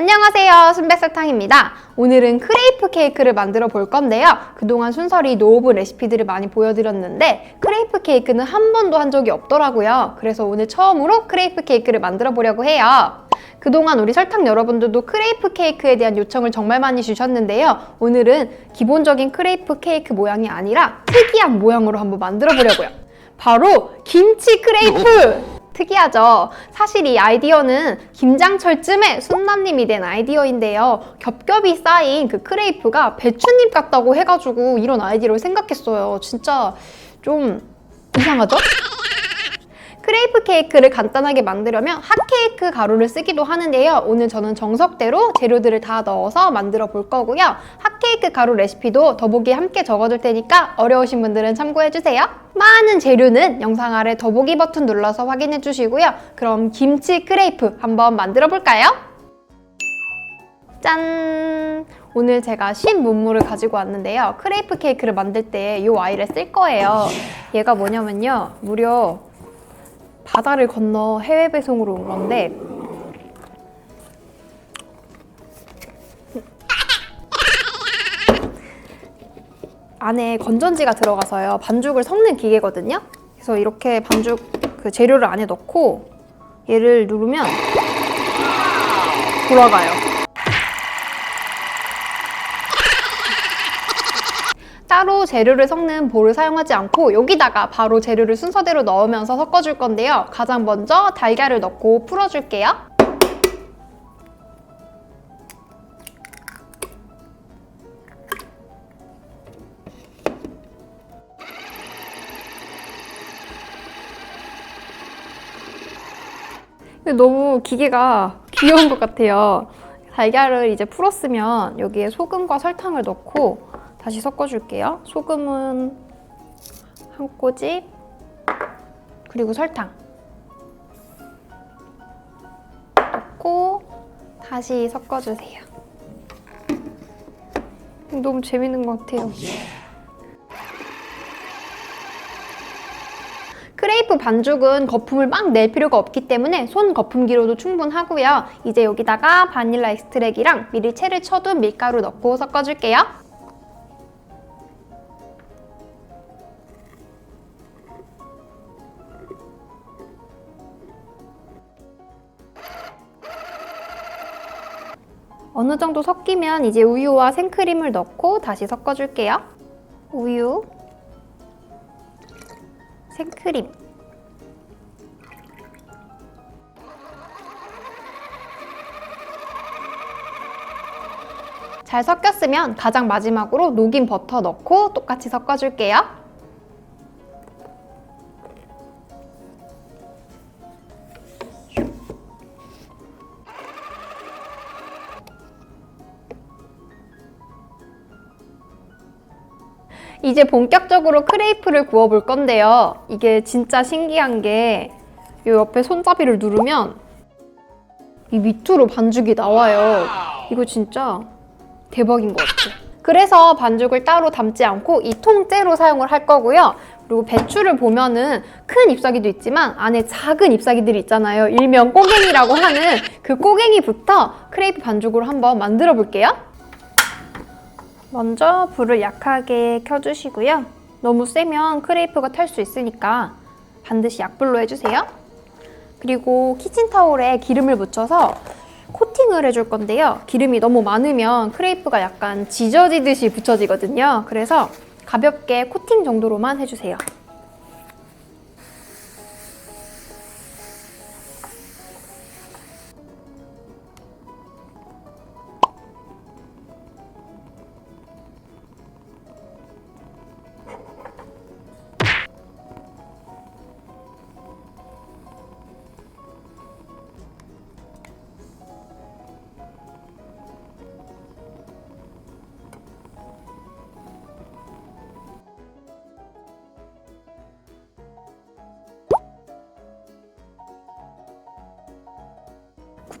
안녕하세요. 순백설탕입니다. 오늘은 크레이프 케이크를 만들어 볼 건데요. 그동안 순설이 노오브 레시피들을 많이 보여드렸는데 크레이프 케이크는 한 번도 한 적이 없더라고요. 그래서 오늘 처음으로 크레이프 케이크를 만들어 보려고 해요. 그동안 우리 설탕 여러분들도 크레이프 케이크에 대한 요청을 정말 많이 주셨는데요. 오늘은 기본적인 크레이프 케이크 모양이 아니라 특이한 모양으로 한번 만들어 보려고요. 바로 김치 크레이프! 특이하죠? 사실 이 아이디어는 김장철쯤에 순남님이 낸 아이디어인데요. 겹겹이 쌓인 그 크레이프가 배추잎 같다고 해가지고 이런 아이디어를 생각했어요. 진짜 좀 이상하죠? 크레이프 케이크를 간단하게 만들려면 핫케이크 가루를 쓰기도 하는데요. 오늘 저는 정석대로 재료들을 다 넣어서 만들어 볼 거고요. 핫케이크 가루 레시피도 더보기에 함께 적어둘 테니까 어려우신 분들은 참고해주세요. 많은 재료는 영상 아래 더보기 버튼 눌러서 확인해 주시고요. 그럼 김치 크레이프 한번 만들어 볼까요? 짠! 오늘 제가 신 문물을 가지고 왔는데요. 크레이프 케이크를 만들 때 이 아이를 쓸 거예요. 얘가 뭐냐면요. 무려 바다를 건너 해외 배송으로 온 건데 안에 건전지가 들어가서요 반죽을 섞는 기계거든요. 그래서 이렇게 반죽 그 재료를 안에 넣고 얘를 누르면 돌아가요. 따로 재료를 섞는 볼을 사용하지 않고 여기다가 바로 재료를 순서대로 넣으면서 섞어줄 건데요. 가장 먼저 달걀을 넣고 풀어줄게요. 너무 기계가 귀여운 것 같아요. 달걀을 이제 풀었으면 여기에 소금과 설탕을 넣고 다시 섞어줄게요. 소금은 한 꼬집, 그리고 설탕 넣고 다시 섞어주세요. 너무 재밌는 것 같아요. 크레이프 반죽은 거품을 막 낼 필요가 없기 때문에 손 거품기로도 충분하고요. 이제 여기다가 바닐라 익스트랙이랑 미리 채를 쳐둔 밀가루 넣고 섞어줄게요. 어느 정도 섞이면 이제 우유와 생크림을 넣고 다시 섞어줄게요. 우유, 생크림, 잘 섞였으면 가장 마지막으로 녹인 버터 넣고 똑같이 섞어줄게요. 이제 본격적으로 크레이프를 구워볼 건데요. 이게 진짜 신기한 게 이 옆에 손잡이를 누르면 이 밑으로 반죽이 나와요. 이거 진짜 대박인 것 같아요. 그래서 반죽을 따로 담지 않고 이 통째로 사용을 할 거고요. 그리고 배추를 보면은 큰 잎사귀도 있지만 안에 작은 잎사귀들이 있잖아요. 일명 꼬갱이라고 하는 그 꼬갱이부터 크레이프 반죽으로 한번 만들어 볼게요. 먼저 불을 약하게 켜주시고요. 너무 세면 크레이프가 탈 수 있으니까 반드시 약불로 해주세요. 그리고 키친타올에 기름을 묻혀서 코팅을 해줄 건데요. 기름이 너무 많으면 크레이프가 약간 지져지듯이 붙여지거든요. 그래서 가볍게 코팅 정도로만 해주세요.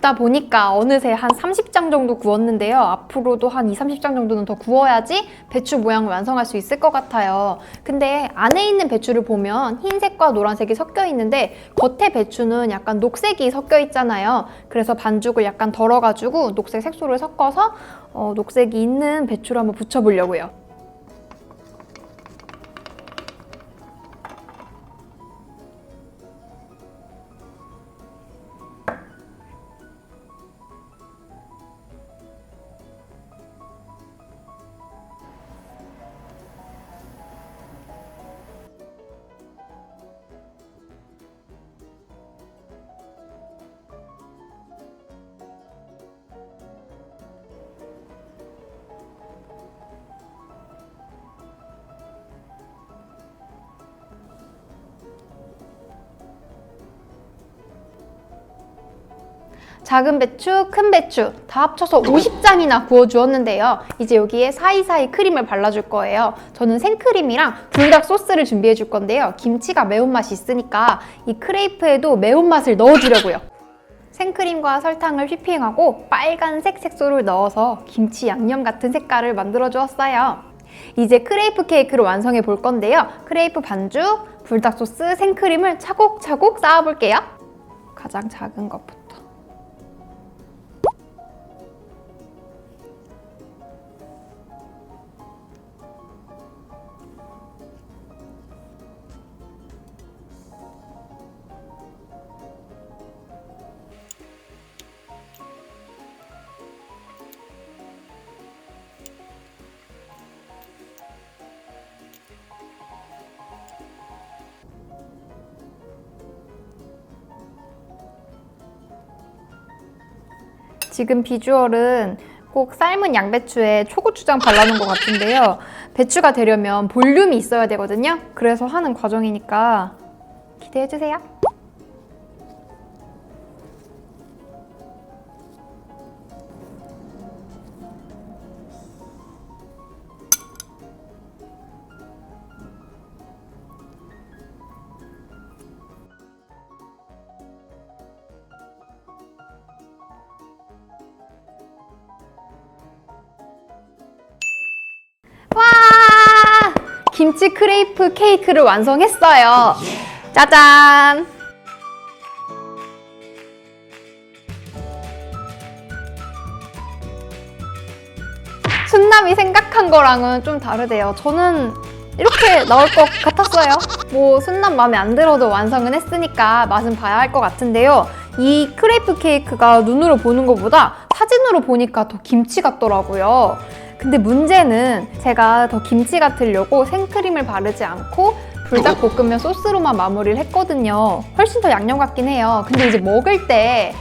굽다 보니까 어느새 한 30장 정도 구웠는데요. 앞으로도 한 2, 30장 정도는 더 구워야지 배추 모양을 완성할 수 있을 것 같아요. 근데 안에 있는 배추를 보면 흰색과 노란색이 섞여 있는데 겉에 배추는 약간 녹색이 섞여 있잖아요. 그래서 반죽을 약간 덜어가지고 녹색 색소를 섞어서 어, 녹색이 있는 배추를 한번 붙여보려고요. 작은 배추, 큰 배추 다 합쳐서 50장이나 구워주었는데요. 이제 여기에 사이사이 크림을 발라줄 거예요. 저는 생크림이랑 불닭 소스를 준비해 줄 건데요. 김치가 매운맛이 있으니까 이 크레이프에도 매운맛을 넣어주려고요. 생크림과 설탕을 휘핑하고 빨간색 색소를 넣어서 김치 양념 같은 색깔을 만들어 주었어요. 이제 크레이프 케이크를 완성해 볼 건데요. 크레이프 반죽, 불닭 소스, 생크림을 차곡차곡 쌓아 볼게요. 가장 작은 것부터. 지금 비주얼은 꼭 삶은 양배추에 초고추장 발라놓은 것 같은데요. 배추가 되려면 볼륨이 있어야 되거든요. 그래서 하는 과정이니까 기대해주세요. 김치 크레이프 케이크를 완성했어요. 짜잔! 순남이 생각한 거랑은 좀 다르대요. 저는 이렇게 나올 것 같았어요. 뭐 순남 마음에 안 들어도 완성은 했으니까 맛은 봐야 할 것 같은데요. 이 크레이프 케이크가 눈으로 보는 것보다 사진으로 보니까 더 김치 같더라고요. 근데 문제는 제가 더 김치 같으려고 생크림을 바르지 않고 불닭볶음면 소스로만 마무리를 했거든요. 훨씬 더 양념 같긴 해요. 근데 이제 먹을 때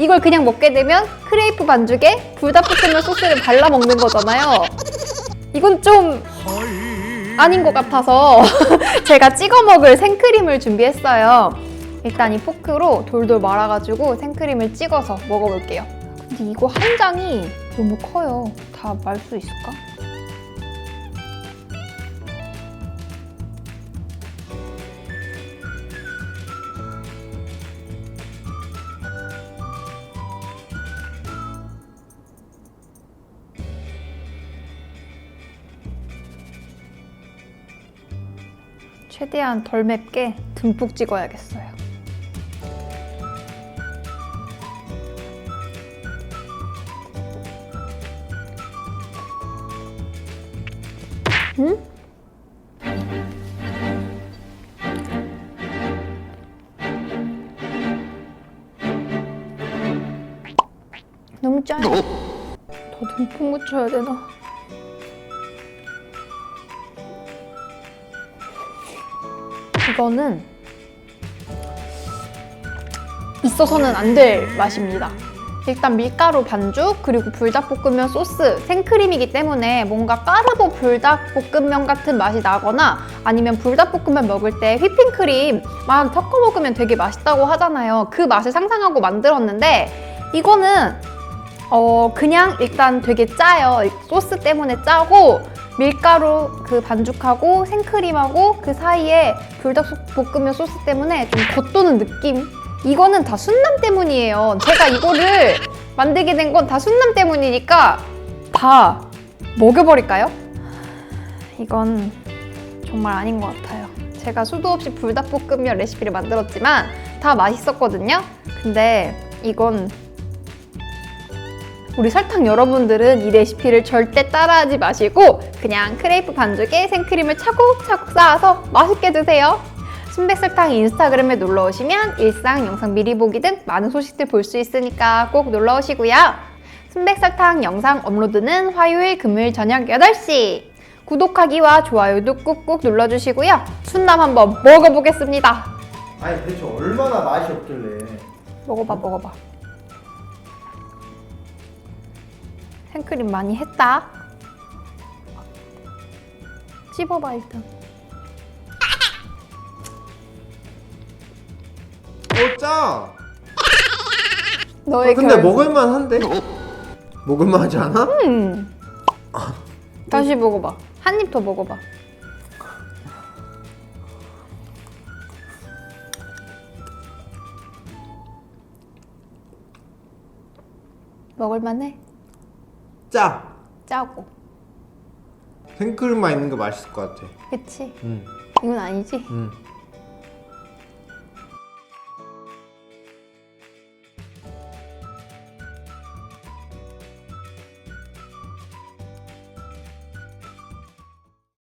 이걸 그냥 먹게 되면 크레이프 반죽에 불닭볶음면 소스를 발라 먹는 거잖아요. 이건 좀 아닌 것 같아서 제가 찍어 먹을 생크림을 준비했어요. 일단 이 포크로 돌돌 말아가지고 생크림을 찍어서 먹어볼게요. 근데 이거 한 장이 너무 커요. 다 말 수 있을까? 최대한 덜 맵게 듬뿍 찍어야겠어 응? 너무 짜요. 더 듬뿍 묻혀야 되나? 이거는 있어서는 안 될 맛입니다. 일단 밀가루 반죽 그리고 불닭볶음면 소스 생크림이기 때문에 뭔가 까르보 불닭볶음면 같은 맛이 나거나 아니면 불닭볶음면 먹을 때 휘핑크림 막 섞어 먹으면 되게 맛있다고 하잖아요. 그 맛을 상상하고 만들었는데 이거는 어 그냥 일단 되게 짜요. 소스 때문에 짜고 밀가루 그 반죽하고 생크림하고 그 사이에 불닭볶음면 소스 때문에 좀 겉도는 느낌 이거는 다 순남 때문이에요. 제가 이거를 만들게 된 건 다 순남 때문이니까 다 먹여버릴까요? 이건 정말 아닌 것 같아요. 제가 수도 없이 불닭볶음면 레시피를 만들었지만 다 맛있었거든요. 근데 이건 우리 설탕 여러분들은 이 레시피를 절대 따라하지 마시고 그냥 크레이프 반죽에 생크림을 차곡차곡 쌓아서 맛있게 드세요. 순백설탕 인스타그램에 놀러 오시면 일상, 영상 미리 보기 등 많은 소식들 볼 수 있으니까 꼭 놀러 오시고요. 순백설탕 영상 업로드는 화요일, 금요일 저녁 8시. 구독하기와 좋아요도 꾹꾹 눌러주시고요. 순남 한번 먹어보겠습니다. 아니 대체 얼마나 맛이 없길래 먹어봐, 먹어봐. 생크림 많이 했다. 씹어봐 일단. 어 짜! 너의 어, 근데 결- 먹을만 한데? 먹을만 하지 않아? 음. 다시 먹어봐. 한 입 더 먹어봐. 먹을만해. 짜! 짜고. 생크림만 있는 게 맛있을 것 같아 그치? 응. 이건 아니지? 응.